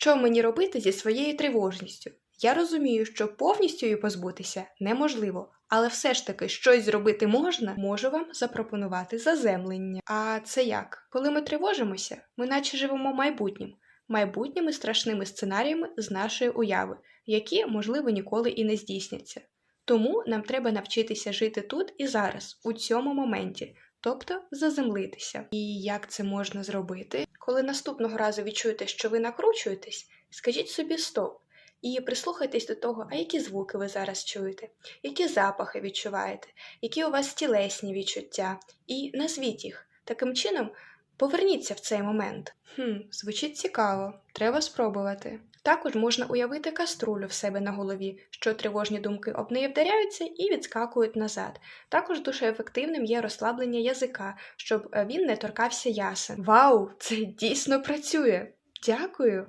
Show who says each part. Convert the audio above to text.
Speaker 1: Що мені робити зі своєю тривожністю? Я розумію, що повністю її позбутися неможливо, але все ж таки щось зробити можна, можу вам запропонувати заземлення. А це як? Коли ми тривожимося, ми наче живемо майбутнім, майбутніми страшними сценаріями з нашої уяви, які, можливо, ніколи і не здійсняться. Тому нам треба навчитися жити тут і зараз, у цьому моменті, тобто заземлитися. І як це можна зробити? Коли наступного разу відчуєте, що ви накручуєтесь, скажіть собі стоп. І прислухайтесь до того, а які звуки ви зараз чуєте, які запахи відчуваєте, які у вас тілесні відчуття, і назвіть їх. Таким чином, поверніться в цей момент. Хм, звучить цікаво, треба спробувати. Також можна уявити каструлю в себе на голові, що тривожні думки об неї вдаряються і відскакують назад. Також дуже ефективним є розслаблення язика, щоб е, він не торкався ясен. Вау, це дійсно працює! Дякую!